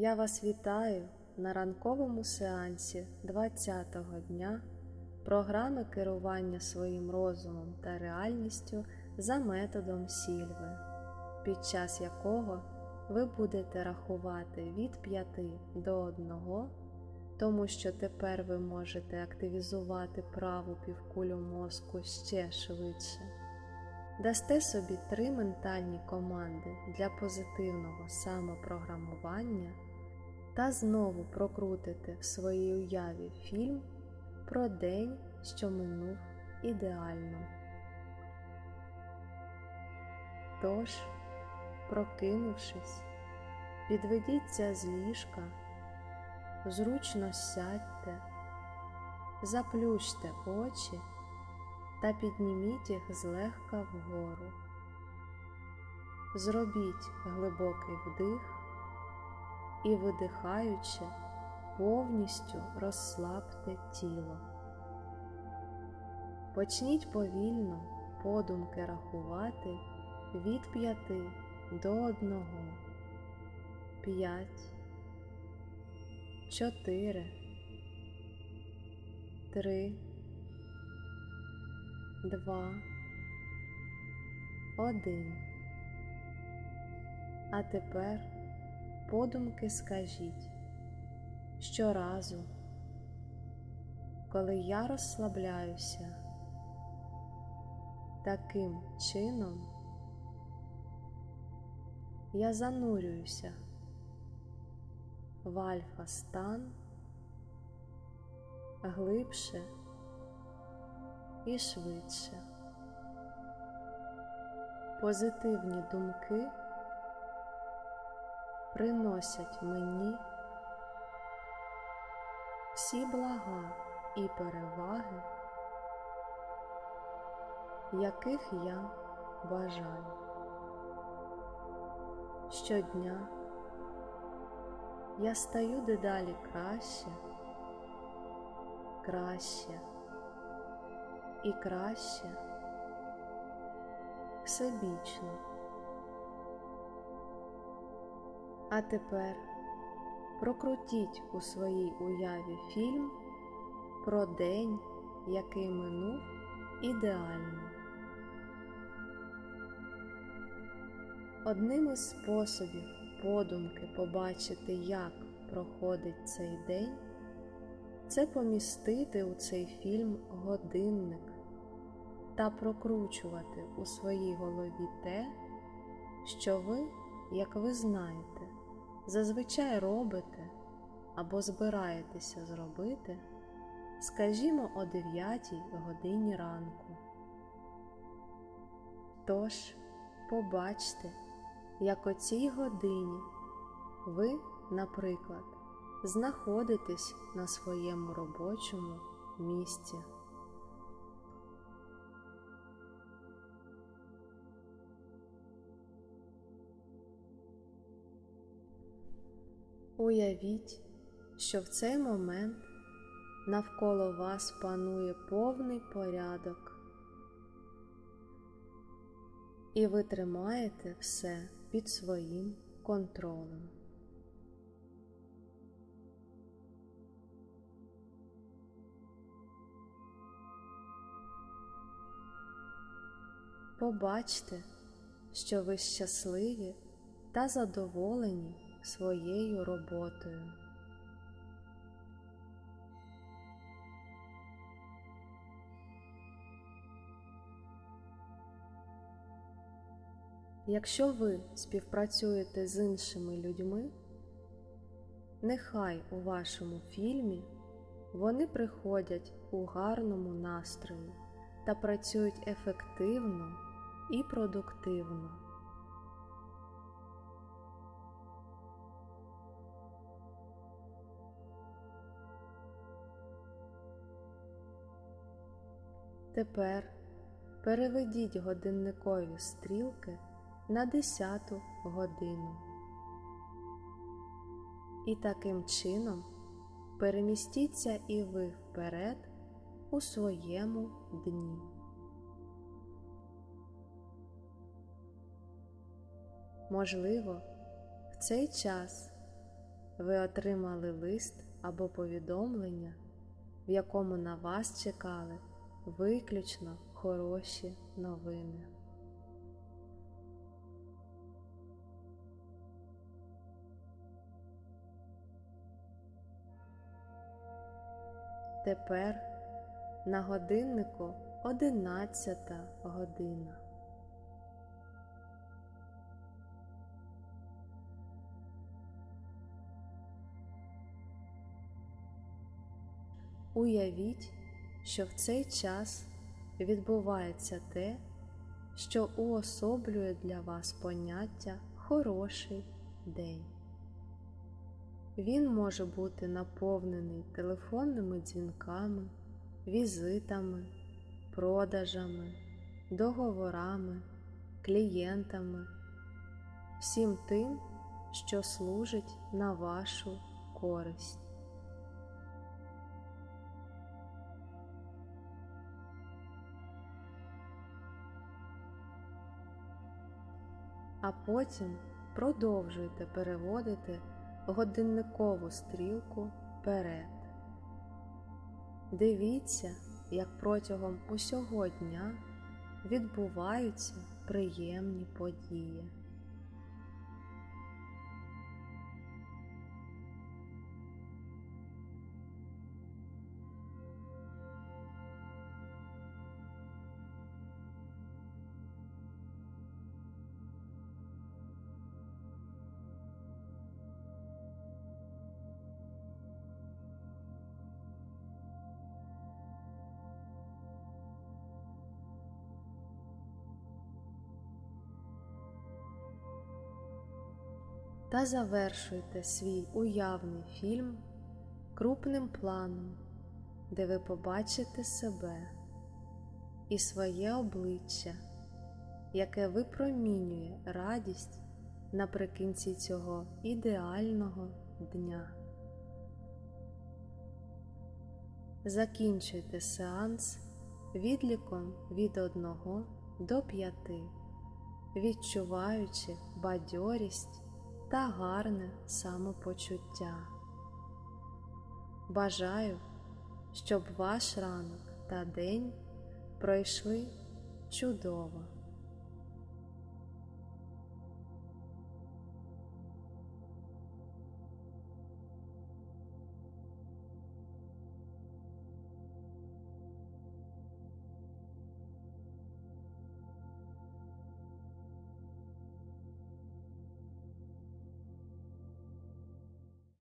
Я вас вітаю на ранковому сеансі 20-го дня програми керування своїм розумом та реальністю за методом Сільви, під час якого ви будете рахувати від 5 до 1, тому що тепер ви можете активізувати праву півкулю мозку ще швидше. Дасте собі три ментальні команди для позитивного самопрограмування та знову прокрутите в своїй уяві фільм про день, що минув ідеально. Тож, прокинувшись, підведіться з ліжка, зручно сядьте, заплющте очі та підніміть їх злегка вгору. Зробіть глибокий вдих і, видихаючи, повністю розслабте тіло. Почніть повільно подумки рахувати від п'яти до одного, п'ять, чотири, три два, один. А тепер подумки скажіть щоразу, коли я розслабляюся, таким чином я занурююся в альфа стан глибше і швидше. Позитивні думки приносять мені всі блага і переваги, яких я бажаю. Щодня я стаю дедалі краще, краще і краще всебічно. А тепер прокрутіть у своїй уяві фільм про день, який минув ідеально. Одним із способів подумки побачити, як проходить цей день це помістити у цей фільм годинник та прокручувати у своїй голові те, що ви, як ви знаєте, зазвичай робите або збираєтеся зробити, скажімо, о 9 годині ранку. Тож, побачте, як о цій годині ви, наприклад, знаходитесь на своєму робочому місці. Уявіть, що в цей момент навколо вас панує повний порядок, і ви тримаєте все під своїм контролем. Побачте, що ви щасливі та задоволені своєю роботою. Якщо ви співпрацюєте з іншими людьми, нехай у вашому фільмі вони приходять у гарному настрої та працюють ефективно і продуктивно. Тепер переведіть годинникові стрілки на 10 годину. І таким чином перемістіться і ви вперед у своєму дні. Можливо, в цей час ви отримали лист або повідомлення, в якому на вас чекали виключно хороші новини. Тепер на годиннику одинадцята година. Уявіть, що в цей час відбувається те, що уособлює для вас поняття хороший день. Він може бути наповнений телефонними дзвінками, візитами, продажами, договорами, клієнтами, всім тим, що служить на вашу користь. А потім продовжуйте переводити годинникову стрілку вперед. Дивіться, як протягом усього дня відбуваються приємні події. Та завершуйте свій уявний фільм крупним планом, де ви побачите себе і своє обличчя, яке випромінює радість наприкінці цього ідеального дня. Закінчуйте сеанс відліком від 1 до 5, відчуваючи бадьорість та гарне самопочуття. Бажаю, щоб ваш ранок та день пройшли чудово.